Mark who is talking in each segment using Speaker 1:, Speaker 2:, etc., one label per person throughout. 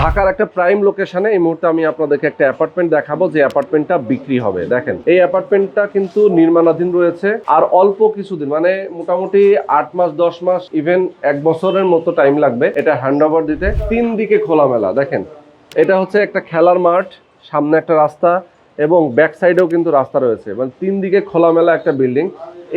Speaker 1: ঢাকার একটা প্রাইম লোকেশনে এই মুহূর্তে আমি আপনাদেরকে একটা অ্যাপার্টমেন্ট দেখাবো, যে অ্যাপার্টমেন্টটা বিক্রি হবে। দেখেন, এই অ্যাপার্টমেন্টটা কিন্তু নির্মাণাধীন রয়েছে, আর অল্প কিছুদিন মানে মোটামুটি আট মাস, দশ মাস ইভেন এক বছরের মতো টাইম লাগবে এটা হ্যান্ড ওভার দিতে। তিন দিকে খোলামেলা, দেখেন, এটা হচ্ছে একটা খেলার মাঠ, সামনে একটা রাস্তা, এবং ব্যাক সাইডেও কিন্তু রাস্তা রয়েছে। মানে তিন দিকে খোলামেলা একটা বিল্ডিং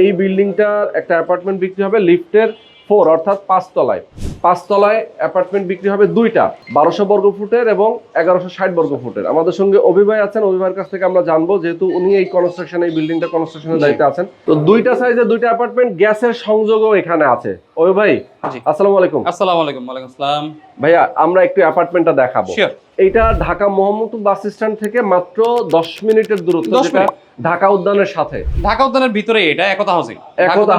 Speaker 1: এই বিল্ডিংটার একটা অ্যাপার্টমেন্ট বিক্রি হবে লিফটের ফোর অর্থাৎ পাঁচতলায়। পাঁচতলায় অ্যাপার্টমেন্ট বিক্রি হবে দুইটা বারোশো বর্গ ফুটের এবং এগারোশো ষাট বর্গ ফুটের। আমাদের সঙ্গে অভিভাই আছেন অভিভাবের কাছ থেকে আমরা জানব যেহেতু উনি এই কনস্ট্রাকশন এই বিল্ডিংটা কনস্ট্রাকশনের দায়িত্বে আছেন। তো দুইটা সাইজে দুইটা অ্যাপার্টমেন্ট গ্যাসের সংযোগও এখানে আছে। অভিভাই
Speaker 2: জি।
Speaker 1: আসসালামু আলাইকুম।
Speaker 2: আসসালামু আলাইকুম ওয়ালাইকুম আসসালাম।
Speaker 1: ভাইয়া আমরা একটু অ্যাপার্টমেন্টটা দেখাবো। এইটা ঢাকা মোহাম্মদপুর বাস স্ট্যান্ড থেকে মাত্র দশ মিনিটের দূরত্ব যেটা ঢাকা উদ্যানের সাথে।
Speaker 2: ঢাকা উদ্যানের ভিতরে এটা একতা ঢাকা
Speaker 1: একতা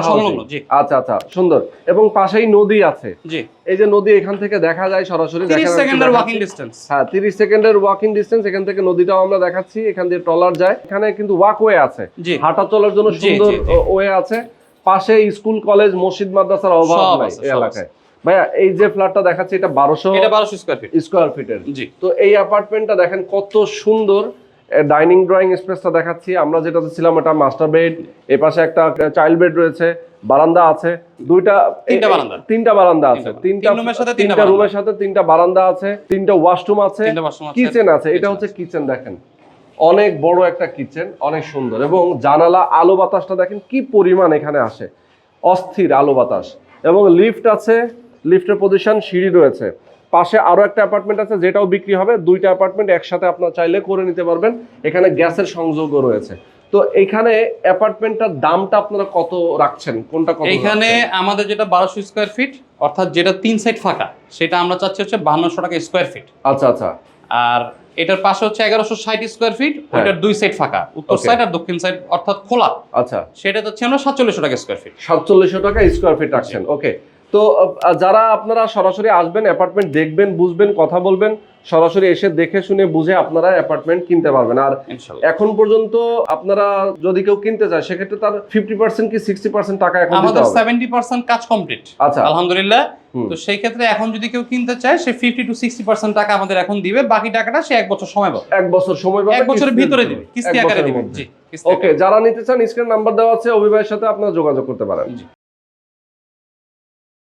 Speaker 2: জি।
Speaker 1: আচ্ছা আচ্ছা সুন্দর। এবং পাশেই নদী আছে।
Speaker 2: জি।
Speaker 1: এই যে নদী এখান থেকে দেখা যায় সরাসরি
Speaker 2: 30
Speaker 1: দেখেন
Speaker 2: সেকেন্ডের ওয়াকিং ডিসটেন্স
Speaker 1: হ্যাঁ তিরিশ সেকেন্ডের ওয়াকিং ডিস্টেন্স এখান থেকে নদীটাও আমরা দেখাচ্ছি এখান দিয়ে ট্রলার যায়। এখানে কিন্তু ওয়াকওয়ে আছে। হাঁটা চলার জন্য সুন্দর। ওয়ে আছে। পাশে স্কুল কলেজ মসজিদ মাদ্রাসার অভাব নাই এলাকায়। ভাইয়া এই যে ফ্ল্যাটটা দেখাচ্ছি এটা বারোশো
Speaker 2: এটা 1200 স্কয়ার ফিট
Speaker 1: স্কোয়ার ফিটের
Speaker 2: জি।
Speaker 1: তো এই অ্যাপার্টমেন্টটা দেখেন কত সুন্দর। ডাইনিং ড্রয়িং স্পেসটা দেখাচ্ছি। আমরা যেটাতে ছিলাম এটা মাস্টার বেড এই পাশে একটা চাইল্ড বেড রয়েছে। বারান্দা আছে। দুইটা
Speaker 2: তিনটা বারান্দা।
Speaker 1: তিনটা বারান্দা আছে।
Speaker 2: তিনটা রুমের সাথে তিনটা
Speaker 1: রুমের সাথে তিনটা বারান্দা আছে। তিনটা ওয়াশরুম আছে। কিচেন আছে। এটা হচ্ছে কিচেন দেখেন। অনেক বড় একটা কিচেন অনেক সুন্দর। এবং জানালা আলো বাতাসটা দেখেন কি পরিমাণ এখানে আসে। অস্থির আলো বাতাস। এবং লিফট আছে লিফটের পজিশন সিঁড়ি রয়েছে। পাশে আরও একটা অ্যাপার্টমেন্ট আছে যেটাও বিক্রি হবে। দুইটা অ্যাপার্টমেন্ট একসাথে আপনার চাইলে করে নিতে পারবেন। এখানে গ্যাসের সংযোগও রয়েছে। তো এখানে অ্যাপার্টমেন্টটার দামটা আপনারা কত রাখছেন? কোনটা কত রাখছেন?
Speaker 2: আমাদের যেটা বারোশো স্কোয়ার ফিট অর্থাৎ যেটা তিন সাইড ফাঁকা সেটা আমরা চাচ্ছি হচ্ছে 5200 টাকা স্কোয়ার ফিট
Speaker 1: আচ্ছা আচ্ছা।
Speaker 2: আর এটার পাশে হচ্ছে এগারোশো ষাট স্কোয়ার ফিট। ওইটার দুই সাইড ফাঁকা। উত্তর. সাইড আর দক্ষিণ সাইড অর্থাৎ খোলা।
Speaker 1: আচ্ছা।
Speaker 2: সেটা হচ্ছে আমরা 4700 টাকা স্কোয়ার ফিট
Speaker 1: সাতচল্লিশশো টাকা স্কোয়ার ফিট রাখছেন। ওকে তো যারা আপনারা সরাসরি আসবেন অ্যাপার্টমেন্ট দেখবেন বুঝবেন কথা বলবেন সরাসরি এসে দেখে শুনে বুঝে আপনারা অ্যাপার্টমেন্ট কিনতে পারবেন। আর এখন পর্যন্ত আপনারা যদি কেউ কিনতে চায় সেক্ষেত্রে তার ফিফটি পার্সেন্ট কি সিক্সটি পার্সেন্ট টাকা এখন
Speaker 2: আমাদের সেভেন্টি পার্সেন্ট কাজ কমপ্লিট
Speaker 1: আচ্ছা।
Speaker 2: আলহামদুলিল্লাহ। তো সেই ক্ষেত্রে এখন যদি কেউ কিনতে চায় সে ফিফটি টু সিক্সটি পার্সেন্ট টাকা আমাদের এখন দিবে বাকি টাকাটা সে এক বছর সময় পাবে।
Speaker 1: এক বছর সময় পাবে
Speaker 2: এক বছরের ভিতরে দিবে কিস্তি আকারে দিবে। জি
Speaker 1: ওকে যারা নিতে চান স্ক্রিন নাম্বার দেওয়া আছে অভিভাবকের সাথে আপনারা যোগাযোগ করতে পারেন।
Speaker 2: জি।